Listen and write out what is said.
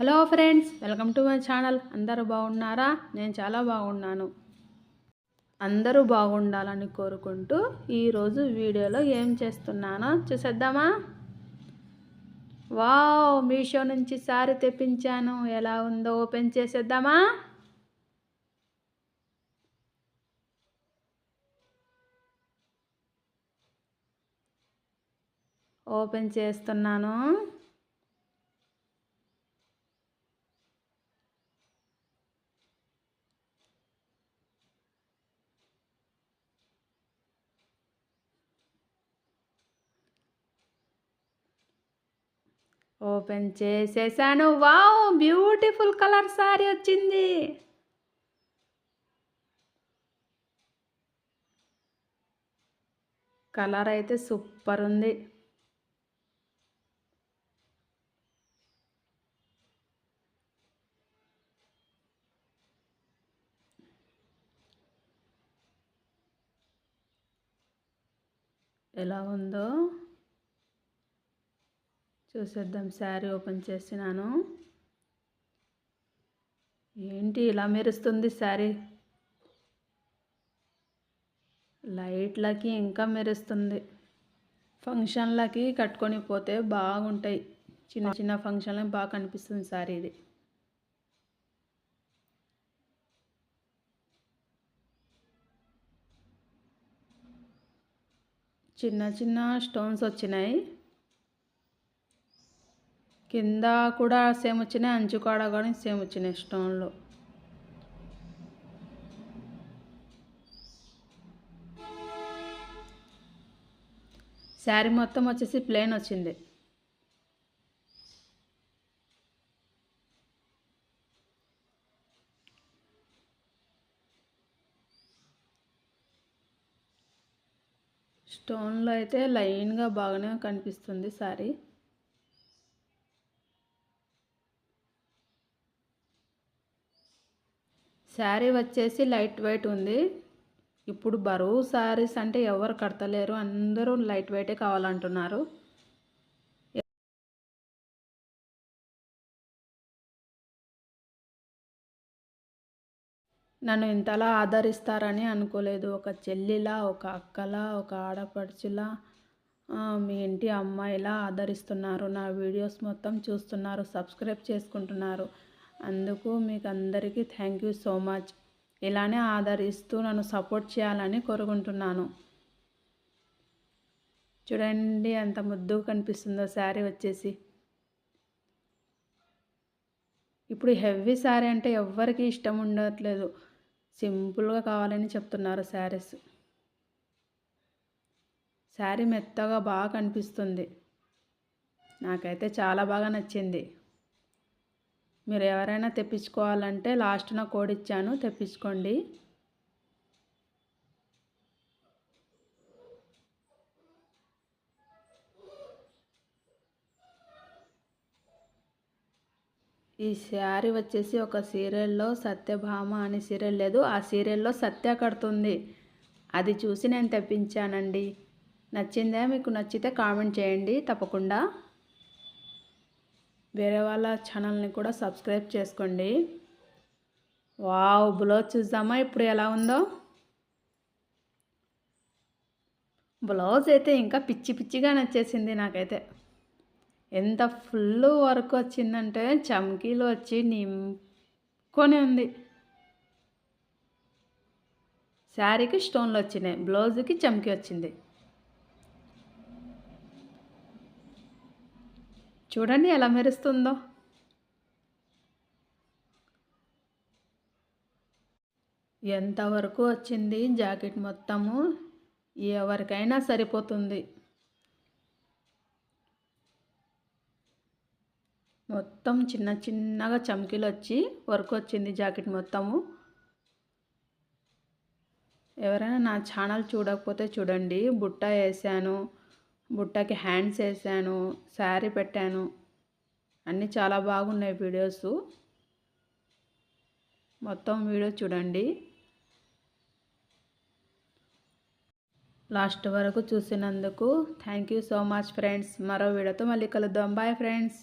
Hello friends welcome to my channel. అందరూ బాగున్నారా? నేను చాలా బాగున్నాను. అందరూ బాగుండాలని కోరుకుంటూ ఈరోజు వీడియోలో ఏం చేస్తున్నానో చూసేద్దామా? వావ్ మీషో నుంచి సారీ తెప్పించాను. ఎలా ఉందో ఓపెన్ చేసేద్దామా? ఓపెన్ చేస్తున్నాను. ఓపెన్ చేసేసాను. వావ్ బ్యూటిఫుల్ కలర్ సారీ వచ్చింది. కలర్ అయితే సూపర్ ఉంది. ఎలా ఉందో. చూసేద్దాం శారీ ఓపెన్ చేసినాను. ఏంటి ఇలా మెరుస్తుంది శారీ? లైట్లకి ఇంకా మెరుస్తుంది. ఫంక్షన్లకి కట్టుకొని పోతే బాగుంటాయి. చిన్న చిన్న ఫంక్షన్లకి బాగా కనిపిస్తుంది శారీ ఇది. చిన్న చిన్న స్టోన్స్ వచ్చినాయి. కింద కూడా సేమ్ వచ్చినాయి అంచు కాడ కానీ సేమ్ వచ్చినాయి స్టోన్లు. శారీ మొత్తం వచ్చేసి ప్లెయిన్ వచ్చింది. స్టోన్లో అయితే లైన్గా బాగానే కనిపిస్తుంది శారీ. శారీ వచ్చేసి లైట్ వెయిట్ ఉంది. ఇప్పుడు బరువు శారీస్ అంటే ఎవరు కడతలేరు. అందరూ లైట్ వెయిటే కావాలంటున్నారు. నన్ను ఇంతలా ఆదరిస్తారని అనుకోలేదు. ఒక చెల్లిలా ఒక అక్కలా ఒక ఆడపడుచులా మీ ఇంటి అమ్మాయిలా ఆదరిస్తున్నారు. నా వీడియోస్ మొత్తం చూస్తున్నారు సబ్స్క్రైబ్ చేసుకుంటున్నారు. అందుకు మీకు అందరికీ థ్యాంక్ యూ సో మచ్ ఇలానే ఆదరిస్తూ నన్ను సపోర్ట్ చేయాలని కోరుకుంటున్నాను. చూడండి ఎంత ముద్దుగా కనిపిస్తుందో శారీ వచ్చేసి. ఇప్పుడు హెవీ శారీ అంటే ఎవ్వరికి ఇష్టం ఉండట్లేదు. సింపుల్గా కావాలని చెప్తున్నారు శారీస్. శారీ మెత్తగా బాగా కనిపిస్తుంది. నాకైతే చాలా బాగా నచ్చింది. మీరు ఎవరైనా తెప్పించుకోవాలంటే లాస్ట్న కోడ్ ఇచ్చాను తెప్పించుకోండి. ఈ శారీ వచ్చేసి ఒక సీరియల్లో సత్యభామ అనే సీరియల్ లేదు ఆ సీరియల్లో సత్య కడుతుంది. అది చూసి నేను తెప్పించానండి. నచ్చిందే? మీకు నచ్చితే కామెంట్ చేయండి తప్పకుండా. వేరే వాళ్ళ ఛానల్ని కూడా సబ్స్క్రైబ్ చేసుకోండి. వావ్ బ్లౌజ్ చూద్దామా ఇప్పుడు ఎలా ఉందో? బ్లౌజ్ అయితే ఇంకా పిచ్చి పిచ్చిగా నచ్చేసింది నాకైతే. ఎంత ఫుల్ వర్క్ వచ్చిందంటే చమ్కీలు వచ్చి నింపుకొని ఉంది. శారీకి స్టోన్లు వచ్చినాయి బ్లౌజ్కి చమ్కీ వచ్చింది. చూడండి ఎలా మెరుస్తుందో. ఎంతవరకు వచ్చింది జాకెట్ మొత్తము? ఎవరికైనా సరిపోతుంది. మొత్తం చిన్న చిన్నగా చమ్కీలు వచ్చి వర్క్ వచ్చింది జాకెట్ మొత్తము. ఎవరైనా నా ఛానల్ చూడకపోతే చూడండి. బుట్ట వేసాను. బుట్టకి హ్యాండ్స్ వేసాను శారీ పెట్టాను. అన్నీ చాలా బాగున్నాయి వీడియోస్. మొత్తం వీడియో చూడండి. లాస్ట్ వరకు చూసినందుకు thank you so much friends. మరో వీడియోతో మళ్ళీ కలుద్దాం. Bye friends.